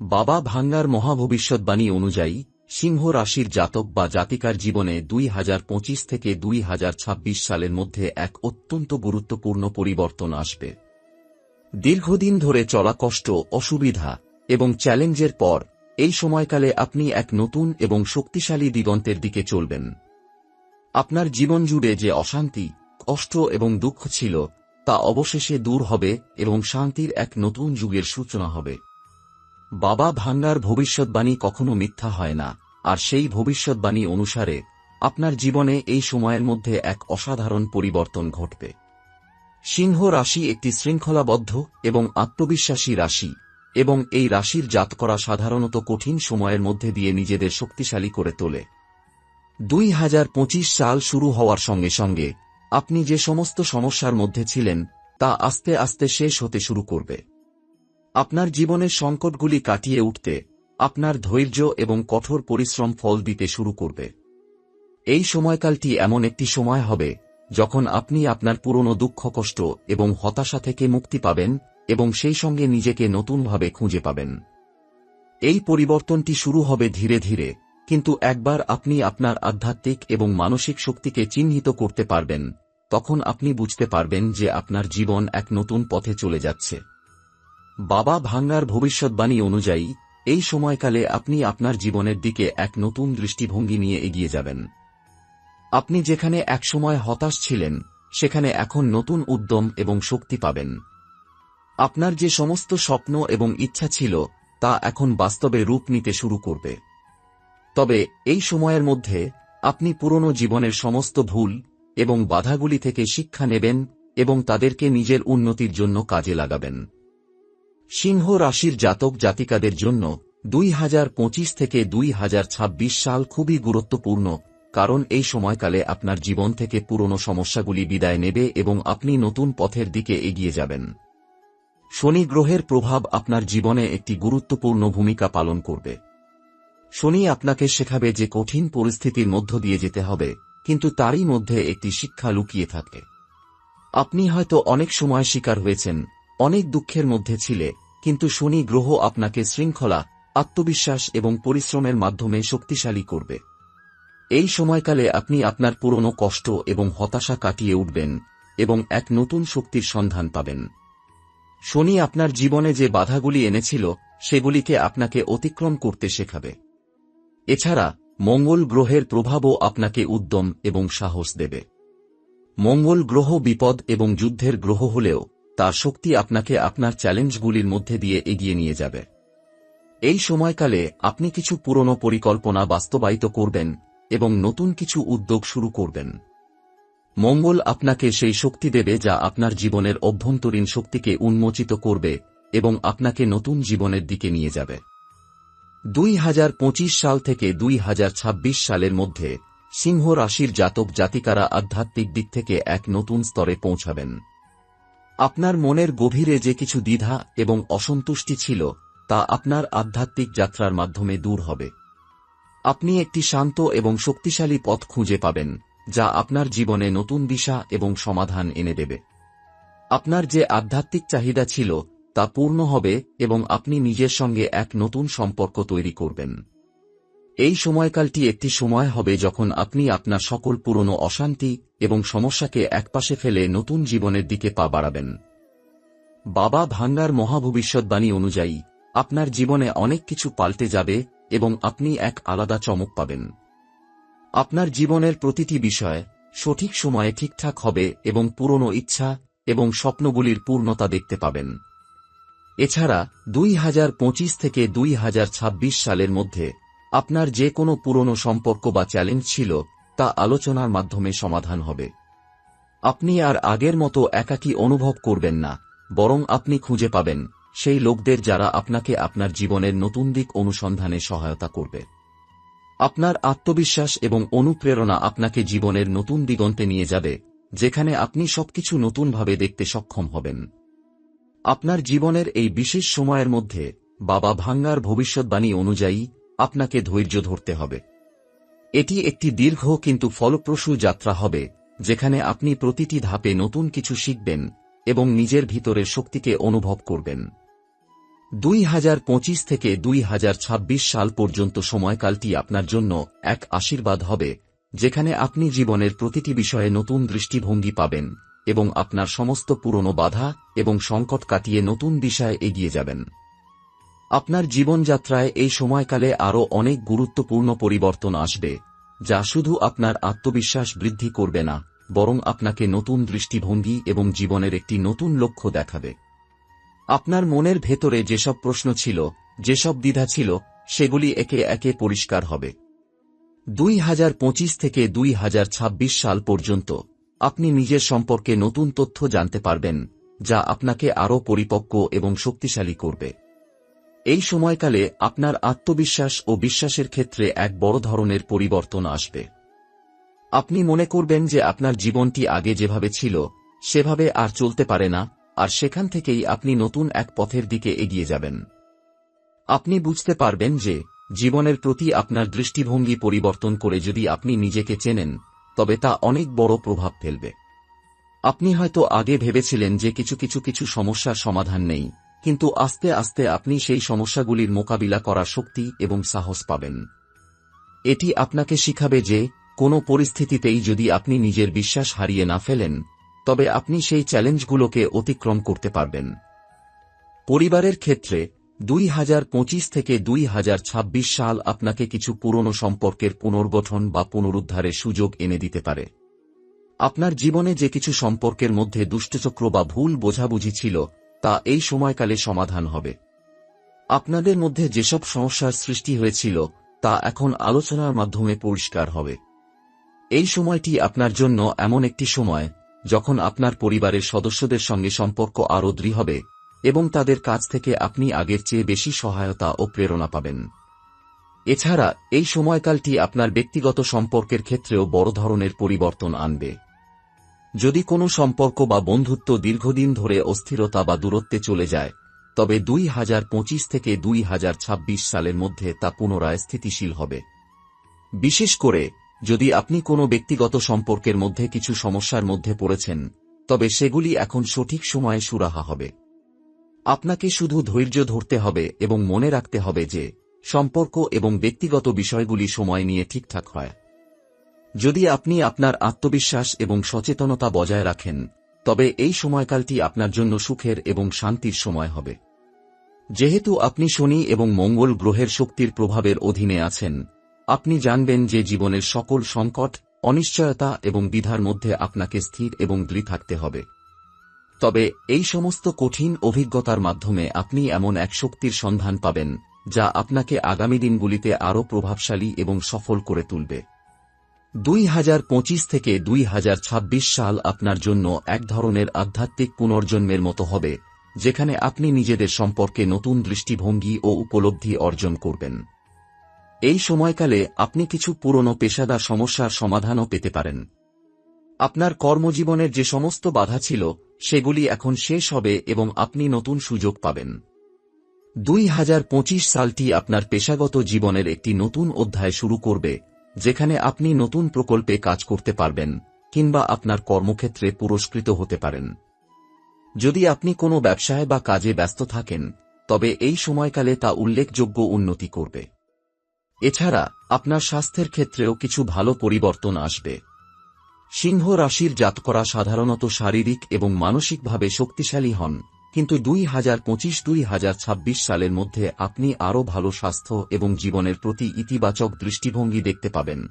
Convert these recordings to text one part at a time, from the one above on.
বাবা ভাঙ্গার মহাভবিষ্যৎবাণী অনুযায়ী, সিংহ রাশির জাতক বা জাতিকার জীবনে দুই হাজার পঁচিশ থেকে দুই হাজার ছাব্বিশ সালের মধ্যে এক অত্যন্ত গুরুত্বপূর্ণ পরিবর্তন আসবে। দীর্ঘদিন ধরে চলা কষ্ট, অসুবিধা এবং চ্যালেঞ্জের পর, এই সময়কালে আপনি এক নতুন এবং শক্তিশালী দিগন্তের দিকে চলবেন। আপনার জীবন জুড়ে যে অশান্তি, কষ্ট এবং দুঃখ ছিল, তা অবশেষে দূর হবে এবং শান্তির এক নতুন যুগের সূচনা হবে। বাবা ভাঙ্গার ভবিষ্যৎবাণী কখনো মিথ্যা হয় না, আর সেই ভবিষ্যৎবাণী অনুসারে আপনার জীবনে এই সময়ের মধ্যে এক অসাধারণ পরিবর্তন ঘটবে। সিংহ রাশি একটি শৃঙ্খলাবদ্ধ এবং আত্মবিশ্বাসী রাশি, এবং এই রাশির জাত করা সাধারণত কঠিন সময়ের মধ্যে দিয়ে নিজেদের শক্তিশালী করে তোলে। দুই হাজার পঁচিশ সাল শুরু হওয়ার সঙ্গে সঙ্গে আপনি যে সমস্ত সমস্যার মধ্যে ছিলেন, তা আস্তে আস্তে শেষ হতে শুরু করবে। আপনার জীবনের সংকটগুলি কাটিয়ে উঠতে, আপনার ধৈর্য এবং কঠোর পরিশ্রম ফল দিতে শুরু করবে। এই সময়কালটি এমন একটি সময় হবে, যখন আপনি আপনার পুরনো দুঃখ, কষ্ট এবং হতাশা থেকে মুক্তি পাবেন এবং সেই সঙ্গে নিজেকে নতুনভাবে খুঁজে পাবেন। এই পরিবর্তনটি শুরু হবে ধীরে ধীরে, কিন্তু একবার আপনি আপনার আধ্যাত্মিক এবং মানসিক শক্তিকে চিহ্নিত করতে পারবেন, তখন আপনি বুঝতে পারবেন যে আপনার জীবন এক নতুন পথে চলে যাচ্ছে। বাবা ভাঙ্গার ভবিষ্যৎবাণী অনুযায়ী, এই সময়কালে আপনি আপনার জীবনের দিকে এক নতুন দৃষ্টিভঙ্গি নিয়ে এগিয়ে যাবেন। আপনি যেখানে একসময় হতাশ ছিলেন, সেখানে এখন নতুন উদ্যম এবং শক্তি পাবেন। আপনার যে সমস্ত স্বপ্ন এবং ইচ্ছা ছিল, তা এখন বাস্তবে রূপ নিতে শুরু করবে। তবে এই সময়ের মধ্যে, আপনি পুরনো জীবনের সমস্ত ভুল এবং বাধাগুলি থেকে শিক্ষা নেবেন এবং তাদেরকে নিজের উন্নতির জন্য কাজে লাগাবেন। সিংহ রাশির জাতক জাতিকাদের জন্য দুই হাজার পঁচিশ থেকে দুই হাজার ছাব্বিশ সাল খুবই গুরুত্বপূর্ণ, কারণ এই সময়কালে আপনার জীবন থেকে পুরনো সমস্যাগুলি বিদায় নেবে এবং আপনি নতুন পথের দিকে এগিয়ে যাবেন। শনি গ্রহের প্রভাব আপনার জীবনে একটি গুরুত্বপূর্ণ ভূমিকা পালন করবে। শনি আপনাকে শেখাবে যে কঠিন পরিস্থিতির মধ্য দিয়ে যেতে হবে, কিন্তু তারই মধ্যে একটি শিক্ষা লুকিয়ে থাকে। আপনি হয়তো অনেক সময় শিকার হয়েছেন অনেক দুঃখের মধ্যে ছিলে, কিন্তু শনি গ্রহ আপনাকে শৃঙ্খলা, আত্মবিশ্বাস এবং পরিশ্রমের মাধ্যমে শক্তিশালী করবে। এই সময়কালে আপনি আপনার পুরনো কষ্ট এবং হতাশা কাটিয়ে উঠবেন এবং এক নতুন শক্তির সন্ধান পাবেন। শনি আপনার জীবনে যে বাধাগুলি এনেছিল, সেগুলিকে আপনাকে অতিক্রম করতে শেখাবে। এছাড়া, মঙ্গল গ্রহের প্রভাবও আপনাকে উদ্যম এবং সাহস দেবে। মঙ্গল গ্রহ বিপদ এবং যুদ্ধের গ্রহ হলেও তার শক্তি আপনাকে আপনার চ্যালেঞ্জগুলির মধ্যে দিয়ে এগিয়ে নিয়ে যাবে। এই সময়কালে আপনি কিছু পুরনো পরিকল্পনা বাস্তবায়িত করবেন এবং নতুন কিছু উদ্যোগ শুরু করবেন। মঙ্গল আপনাকে সেই শক্তি দেবে যা আপনার জীবনের অভ্যন্তরীণ শক্তিকে উন্মোচিত করবে এবং আপনাকে নতুন জীবনের দিকে নিয়ে যাবে। দুই হাজার পঁচিশ সাল থেকে দুই হাজার ছাব্বিশ সালের মধ্যে সিংহ রাশির জাতক জাতিকারা আধ্যাত্মিক দিক থেকে এক নতুন স্তরে পৌঁছাবেন। আপনার মনের গভীরে যে কিছু দ্বিধা এবং অসন্তুষ্টি ছিল, তা আপনার আধ্যাত্মিক যাত্রার মাধ্যমে দূর হবে। আপনি একটি শান্ত এবং শক্তিশালী পথ খুঁজে পাবেন, যা আপনার জীবনে নতুন দিশা এবং সমাধান এনে দেবে। আপনার যে আধ্যাত্মিক চাহিদা ছিল, তা পূর্ণ হবে এবং আপনি নিজের সঙ্গে এক নতুন সম্পর্ক তৈরি করবেন। এই সময়কালটি একটি সময় হবে যখন আপনি আপনার সকল পুরনো অশান্তি এবং সমস্যাকে একপাশে ফেলে নতুন জীবনের দিকে পা বাড়াবেন। বাবা ভাঙ্গার মহাভবিষ্যৎবাণী অনুযায়ী, আপনার জীবনে অনেক কিছু পাল্টে যাবে এবং আপনি এক আলাদা চমক পাবেন। আপনার জীবনের প্রতিটি বিষয় সঠিক সময়ে ঠিকঠাক হবে এবং পুরনো ইচ্ছা এবং স্বপ্নগুলির পূর্ণতা দেখতে পাবেন। এছাড়া দুই হাজার পঁচিশ থেকে দুই হাজার ছাব্বিশ সালের মধ্যে আপনার যে কোনো পুরনো সম্পর্ক বা চ্যালেঞ্জ ছিল, তা আলোচনার মাধ্যমে সমাধান হবে। আপনি আর আগের মতো একাকী অনুভব করবেন না, বরং আপনি খুঁজে পাবেন সেই লোকদের যারা আপনাকে আপনার জীবনের নতুন দিক অনুসন্ধানে সহায়তা করবে। আপনার আত্মবিশ্বাস এবং অনুপ্রেরণা আপনাকে জীবনের নতুন দিগন্তে নিয়ে যাবে, যেখানে আপনি সবকিছু নতুনভাবে দেখতে সক্ষম হবেন। আপনার জীবনের এই বিশেষ সময়ের মধ্যে বাবা ভাঙ্গার ভবিষ্যৎবাণী অনুযায়ী আপনাকে ধৈর্য ধরতে হবে। এটি একটি দীর্ঘ কিন্তু ফলপ্রসূ যাত্রা হবে, যেখানে আপনি প্রতিটি ধাপে নতুন কিছু শিখবেন এবং নিজের ভিতরের শক্তিকে অনুভব করবেন। দুই হাজার পঁচিশ থেকে দুই হাজার ছাব্বিশ সাল পর্যন্ত সময়কালটি আপনার জন্য এক আশীর্বাদ হবে, যেখানে আপনি জীবনের প্রতিটি বিষয়ে নতুন দৃষ্টিভঙ্গি পাবেন এবং আপনার সমস্ত পুরনো বাধা এবং সংকট কাটিয়ে নতুন দিশায় এগিয়ে যাবেন। আপনার জীবনযাত্রায় এই সময়কালে আরও অনেক গুরুত্বপূর্ণ পরিবর্তন আসবে, যা শুধু আপনার আত্মবিশ্বাস বৃদ্ধি করবে না, বরং আপনাকে নতুন দৃষ্টিভঙ্গি এবং জীবনের একটি নতুন লক্ষ্য দেখাবে। আপনার মনের ভেতরে যেসব প্রশ্ন ছিল, যেসব দ্বিধা ছিল, সেগুলি একে একে পরিষ্কার হবে। দুই হাজার পঁচিশ থেকে দুই হাজার ছাব্বিশ সাল পর্যন্ত, আপনি নিজের সম্পর্কে নতুন তথ্য জানতে পারবেন, যা আপনাকে আরও পরিপক্ক এবং শক্তিশালী করবে। এই সময়কালে আপনার আত্মবিশ্বাস ও বিশ্বাসের ক্ষেত্রে এক বড় ধরনের পরিবর্তন আসবে। আপনি মনে করবেন যে আপনার জীবনটি আগে যেভাবে ছিল, সেভাবে আর চলতে পারে না, আর সেখান থেকেই আপনি নতুন এক পথের দিকে এগিয়ে যাবেন। আপনি বুঝতে পারবেন যে, জীবনের প্রতি আপনার দৃষ্টিভঙ্গি পরিবর্তন করে যদি আপনি নিজেকে চেনেন, তবে তা অনেক বড় প্রভাব ফেলবে। আপনি হয়তো আগে ভেবেছিলেন যে কিছু কিছু কিছু সমস্যার সমাধান নেই কিন্তু আস্তে আস্তে আপনি সেই সমস্যাগুলির মোকাবিলা করার শক্তি এবং সাহস পাবেন। এটি আপনাকে শিখাবে যে, কোনো পরিস্থিতিতেই যদি আপনি নিজের বিশ্বাস হারিয়ে না ফেলেন, তবে আপনি সেই চ্যালেঞ্জগুলোকে অতিক্রম করতে পারবেন। পরিবারের ক্ষেত্রে, দুই হাজার পঁচিশ থেকে দুই হাজার ছাব্বিশ সাল আপনাকে কিছু পুরনো সম্পর্কের পুনর্গঠন বা পুনরুদ্ধারের সুযোগ এনে দিতে পারে। আপনার জীবনে যে কিছু সম্পর্কের মধ্যে দুষ্টচক্র বা ভুল বোঝাবুঝি ছিল তা এই সময়কালে সমাধান হবে। আপনাদের মধ্যে যেসব সমস্যার সৃষ্টি হয়েছিল, তা এখন আলোচনার মাধ্যমে পরিষ্কার হবে। এই সময়টি আপনার জন্য এমন একটি সময়, যখন আপনার পরিবারের সদস্যদের সঙ্গে সম্পর্ক আরও দৃঢ় হবে এবং তাদের কাছ থেকে আপনি আগের চেয়ে বেশি সহায়তা ও প্রেরণা পাবেন। এছাড়া, এই সময়কালটি আপনার ব্যক্তিগত সম্পর্কের ক্ষেত্রেও বড় ধরনের পরিবর্তন আনবে। যদি কোনো সম্পর্ক বা বন্ধুত্ব দীর্ঘদিন ধরে অস্থিরতা বা দূরত্বে চলে যায়, তবে দুই হাজার পঁচিশ থেকে দুই হাজার ছাব্বিশ সালের মধ্যে তা পুনরায় স্থিতিশীল হবে। বিশেষ করে, যদি আপনি কোনো ব্যক্তিগত সম্পর্কের মধ্যে কিছু সমস্যার মধ্যে পড়েছেন, তবে সেগুলি এখন সঠিক সময়ে সুরাহা হবে। আপনাকে শুধু ধৈর্য ধরতে হবে এবং মনে রাখতে হবে যে, সম্পর্ক এবং ব্যক্তিগত বিষয়গুলি সময় নিয়ে ঠিকঠাক হয়। যদি আপনি আপনার আত্মবিশ্বাস এবং সচেতনতা বজায় রাখেন, তবে এই সময়কালটি আপনার জন্য সুখের এবং শান্তির সময় হবে। যেহেতু আপনি শনি এবং মঙ্গল গ্রহের শক্তির প্রভাবের অধীনে আছেন, আপনি জানবেন যে জীবনের সকল সংকট, অনিশ্চয়তা এবং বিধার মধ্যে আপনাকে স্থির এবং দৃঢ় থাকতে হবে। তবে এই সমস্ত কঠিন অভিজ্ঞতার মাধ্যমে আপনি এমন এক শক্তির সন্ধান পাবেন, যা আপনাকে আগামী দিনগুলিতে আরও প্রভাবশালী এবং সফল করে তুলবে। দুই হাজার পঁচিশ থেকে দুই হাজার ছাব্বিশ সাল আপনার জন্য এক ধরনের আধ্যাত্মিক পুনর্জন্মের মতো হবে, যেখানে আপনি নিজেদের সম্পর্কে নতুন দৃষ্টিভঙ্গি ও উপলব্ধি অর্জন করবেন। এই সময়কালে আপনি কিছু পুরনো পেশাদার সমস্যার সমাধানও পেতে পারেন। আপনার কর্মজীবনের যে সমস্ত বাধা ছিল, সেগুলি এখন শেষ হবে এবং আপনি নতুন সুযোগ পাবেন। দুই হাজার পঁচিশ সালটি আপনার পেশাগত জীবনের একটি নতুন অধ্যায় শুরু করবে যেখানে আপনি নতুন প্রকল্পে কাজ করতে পারবেন, কিংবা আপনার কর্মক্ষেত্রে পুরস্কৃত হতে পারেন। যদি আপনি কোনো ব্যবসায় বা কাজে ব্যস্ত থাকেন, তবে এই সময়কালে তা উল্লেখযোগ্য উন্নতি করবে। এছাড়া, আপনার স্বাস্থ্যের ক্ষেত্রেও কিছু ভালো পরিবর্তন আসবে। সিংহ রাশির জাতকরা সাধারণত শারীরিক এবং মানসিকভাবে শক্তিশালী হন। কিন্তু দুই হাজার পঁচিশ দুই হাজার ছাব্বিশ সালের মধ্যে আপনি আরও ভালো স্বাস্থ্য এবং জীবনের প্রতি ইতিবাচক দৃষ্টিভঙ্গি দেখতে পাবেন।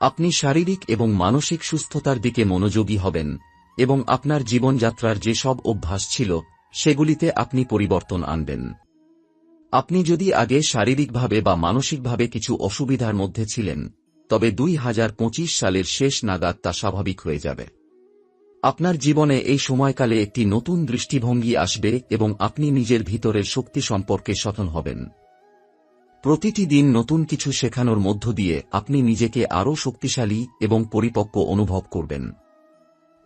আপনি শারীরিক এবং মানসিক সুস্থতার দিকে মনোযোগী হবেন এবং আপনার জীবনযাত্রার যে সব অভ্যাস ছিল, সেগুলিতে আপনি পরিবর্তন আনবেন। আপনি যদি আগে শারীরিকভাবে বা মানসিকভাবে কিছু অসুবিধার মধ্যে ছিলেন, তবে দুই হাজার পঁচিশ সালের শেষ নাগাদ তা স্বাভাবিক হয়ে যাবে। আপনার জীবনে এই সময়কালে একটি নতুন দৃষ্টিভঙ্গি আসবে এবং আপনি নিজের ভিতরের শক্তি সম্পর্কে সচেতন হবেন। প্রতিটি দিন নতুন কিছু শেখানোর মধ্য দিয়ে আপনি নিজেকে আরও শক্তিশালী এবং পরিপক্ক অনুভব করবেন।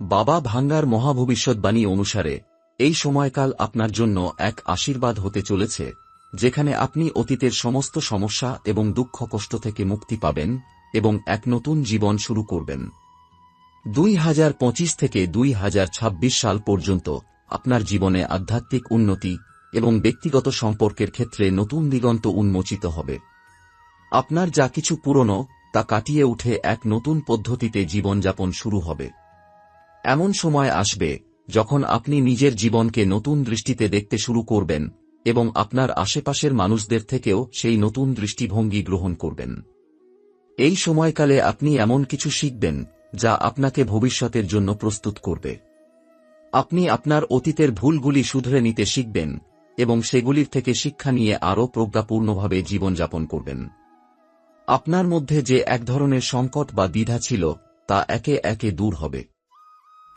বাবা ভাঙ্গার মহাভবিষ্যৎবাণী অনুসারে, এই সময়কাল আপনার জন্য এক আশীর্বাদ হতে চলেছে, যেখানে আপনি অতীতের সমস্ত সমস্যা এবং দুঃখ কষ্ট থেকে মুক্তি পাবেন এবং এক নতুন জীবন শুরু করবেন। দুই হাজার পঁচিশ থেকে দুই হাজার ছাব্বিশ সাল পর্যন্ত আপনার জীবনে আধ্যাত্মিক উন্নতি এবং ব্যক্তিগত সম্পর্কের ক্ষেত্রে নতুন দিগন্ত উন্মোচিত হবে। আপনার যা কিছু পুরনো, তা কাটিয়ে উঠে এক নতুন পদ্ধতিতে জীবনযাপন শুরু হবে। এমন সময় আসবে যখন আপনি নিজের জীবনকে নতুন দৃষ্টিতে দেখতে শুরু করবেন এবং আপনার আশেপাশের মানুষদের থেকেও সেই নতুন দৃষ্টিভঙ্গি গ্রহণ করবেন। এই সময়কালে আপনি এমন কিছু শিখবেন যা আপনাকে ভবিষ্যতের জন্য প্রস্তুত করবে। আপনি আপনার অতীতের ভুলগুলি শুধরে নিতে শিখবেন এবং সেগুলির থেকে শিক্ষা নিয়ে আরও প্রজ্ঞাপূর্ণভাবে জীবনযাপন করবেন। আপনার মধ্যে যে এক ধরনের সংকট বা দ্বিধা ছিল, তা একে একে দূর হবে।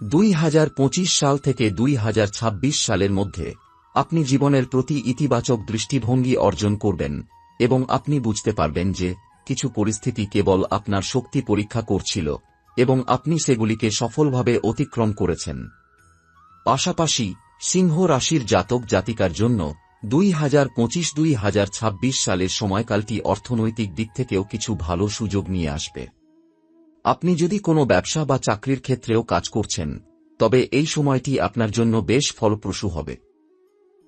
দুই হাজার পঁচিশ সাল থেকে দুই হাজার ছাব্বিশ সালের মধ্যে, আপনি জীবনের প্রতি ইতিবাচক দৃষ্টিভঙ্গি অর্জন করবেন এবং আপনি বুঝতে পারবেন যে কিছু পরিস্থিতি কেবল আপনার শক্তি পরীক্ষা করছিল। এবং আপনি সেগুলিকে সফলভাবে অতিক্রম করেছেন। পাশাপাশি, সিংহ রাশির জাতক জাতিকার জন্য দুই হাজার পঁচিশ দুই হাজার ছাব্বিশ সালের সময়কালটি অর্থনৈতিক দিক থেকেও কিছু ভালো সুযোগ নিয়ে আসবে। আপনি যদি কোনো ব্যবসা বা চাকরির ক্ষেত্রেও কাজ করছেন, তবে এই সময়টি আপনার জন্য বেশ ফলপ্রসূ হবে।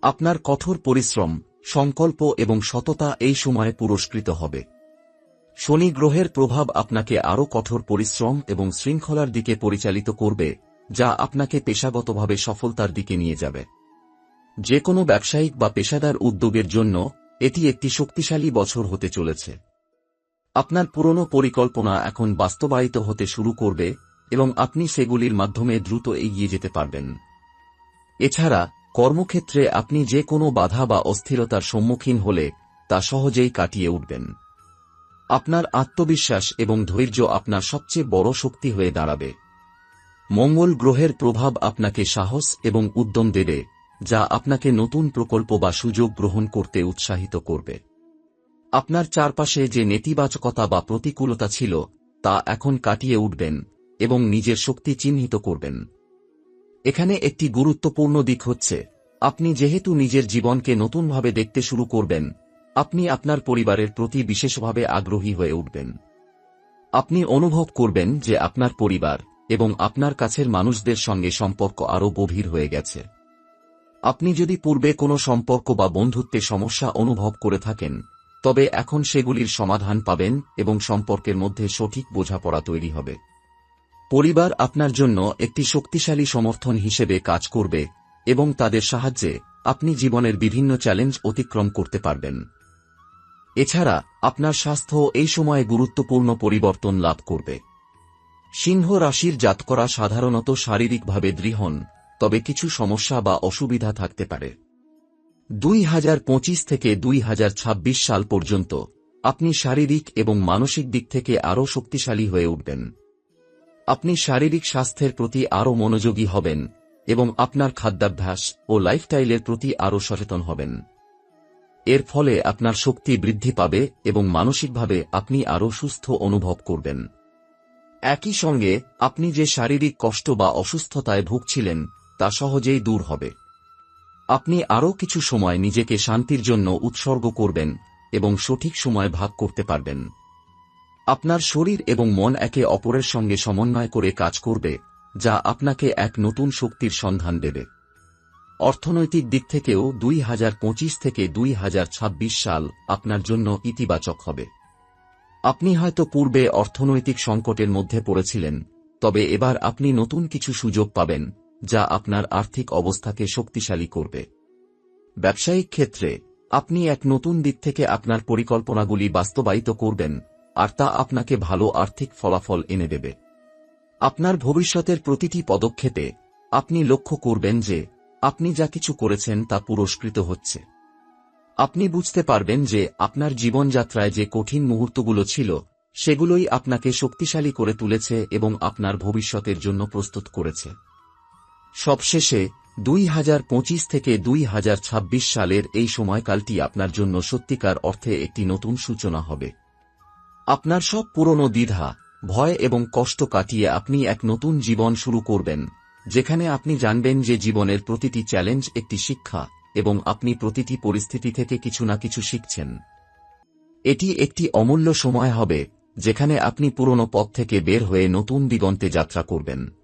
আপনার কঠোর পরিশ্রম, সংকল্প এবং সততা এই সময়ে পুরস্কৃত হবে। শনি গ্রহের প্রভাব আপনাকে আরও কঠোর পরিশ্রম এবং শৃঙ্খলার দিকে পরিচালিত করবে, যা আপনাকে পেশাগতভাবে সফলতার দিকে নিয়ে যাবে। যে কোনো ব্যবসায়িক বা পেশাদার উদ্যোগের জন্য এটি একটি শক্তিশালী বছর হতে চলেছে। আপনার পুরনো পরিকল্পনা এখন বাস্তবায়িত হতে শুরু করবে এবং আপনি সেগুলির মাধ্যমে দ্রুত এগিয়ে যেতে পারবেন। এছাড়া, কর্মক্ষেত্রে আপনি যে কোনো বাধা বা অস্থিরতার সম্মুখীন হলে তা সহজেই কাটিয়ে উঠবেন। আপনার আত্মবিশ্বাস এবং ধৈর্য আপনার সবচেয়ে বড় শক্তি হয়ে দাঁড়াবে। মঙ্গল গ্রহের প্রভাব আপনাকে সাহস এবং উদ্যম দেবে, যা আপনাকে নতুন প্রকল্প বা সুযোগ গ্রহণ করতে উৎসাহিত করবে। আপনার চারপাশে যে নেতিবাচকতা বা প্রতিকূলতা ছিল, তা এখন কাটিয়ে উঠবেন এবং নিজের শক্তি চিহ্নিত করবেন। এখানে একটি গুরুত্বপূর্ণ দিক হচ্ছে, আপনি যেহেতু নিজের জীবনকে নতুনভাবে দেখতে শুরু করবেন আপনি আপনার পরিবারের প্রতি বিশেষভাবে আগ্রহী হয়ে উঠবেন। আপনি অনুভব করবেন যে আপনার পরিবার এবং আপনার কাছের মানুষদের সঙ্গে সম্পর্ক আরও গভীর হয়ে গেছে। আপনি যদি পূর্বে কোনো সম্পর্ক বা বন্ধুত্বে সমস্যা অনুভব করে থাকেন, তবে এখন সেগুলির সমাধান পাবেন এবং সম্পর্কের মধ্যে সঠিক বোঝাপড়া তৈরি হবে। পরিবার আপনার জন্য একটি শক্তিশালী সমর্থন হিসেবে কাজ করবে এবং তাদের সাহায্যে আপনি জীবনের বিভিন্ন চ্যালেঞ্জ অতিক্রম করতে পারবেন। এছাড়া আপনার স্বাস্থ্য এই সময়ে গুরুত্বপূর্ণ পরিবর্তন লাভ করবে। সিংহ রাশির জাতকরা সাধারণত শারীরিকভাবে দৃঢ় তবে কিছু সমস্যা বা অসুবিধা থাকতে পারে। দুই হাজার পঁচিশ থেকে দুই হাজার ছাব্বিশ সাল পর্যন্ত আপনি শারীরিক এবং মানসিক দিক থেকে আরও শক্তিশালী হয়ে উঠবেন। আপনি শারীরিক স্বাস্থ্যের প্রতি আরও মনোযোগী হবেন এবং আপনার খাদ্যাভ্যাস ও লাইফস্টাইলের প্রতি আরও সচেতন হবেন। এর ফলে আপনার শক্তি বৃদ্ধি পাবে এবং মানসিকভাবে আপনি আরও সুস্থ অনুভব করবেন। একই সঙ্গে, আপনি যে শারীরিক কষ্ট বা অসুস্থতায় ভুগছিলেন, তা সহজেই দূর হবে। আপনি আরও কিছু সময় নিজেকে শান্তির জন্য উৎসর্গ করবেন এবং সঠিক সময় ভাগ করতে পারবেন। আপনার শরীর এবং মন একে অপরের সঙ্গে সমন্বয় করে কাজ করবে, যা আপনাকে এক নতুন শক্তির সন্ধান দেবে। অর্থনৈতিক দিক থেকেও দুই হাজার পঁচিশ থেকে দুই হাজার ছাব্বিশ সাল আপনার জন্য ইতিবাচক হবে। আপনি হয়তো পূর্বে অর্থনৈতিক সংকটের মধ্যে পড়েছিলেন, তবে এবার আপনি নতুন কিছু সুযোগ পাবেন, যা আপনার আর্থিক অবস্থাকে শক্তিশালী করবে। ব্যবসায়িক ক্ষেত্রে, আপনি এক নতুন দিক থেকে আপনার পরিকল্পনাগুলি বাস্তবায়িত করবেন, আর তা আপনাকে ভালো আর্থিক ফলাফল এনে দেবে। আপনার ভবিষ্যতের প্রতিটি পদক্ষেপে আপনি লক্ষ্য করবেন যে আপনি যা কিছু করেছেন তা পুরস্কৃত হচ্ছে। আপনি বুঝতে পারবেন যে আপনার জীবনযাত্রায় যে কঠিন মুহূর্তগুলো ছিল, সেগুলোই আপনাকে শক্তিশালী করে তুলেছে এবং আপনার ভবিষ্যতের জন্য প্রস্তুত করেছে। সবশেষে, দুই হাজার পঁচিশ থেকে দুই হাজার ছাব্বিশ সালের এই সময়কালটি আপনার জন্য সত্যিকার অর্থে একটি নতুন সূচনা হবে। আপনার সব পুরনো দ্বিধা, ভয় এবং কষ্ট কাটিয়ে আপনি এক নতুন জীবন শুরু করবেন। যেখানে আপনি জানবেন যে জীবনের প্রতিটি চ্যালেঞ্জ একটি শিক্ষা, এবং আপনি প্রতিটি পরিস্থিতি থেকে কিছু না কিছু শিখছেন। এটি একটি অমূল্য সময় হবে, যেখানে আপনি পুরনো পথ থেকে বের হয়ে নতুন দিগন্তে যাত্রা করবেন।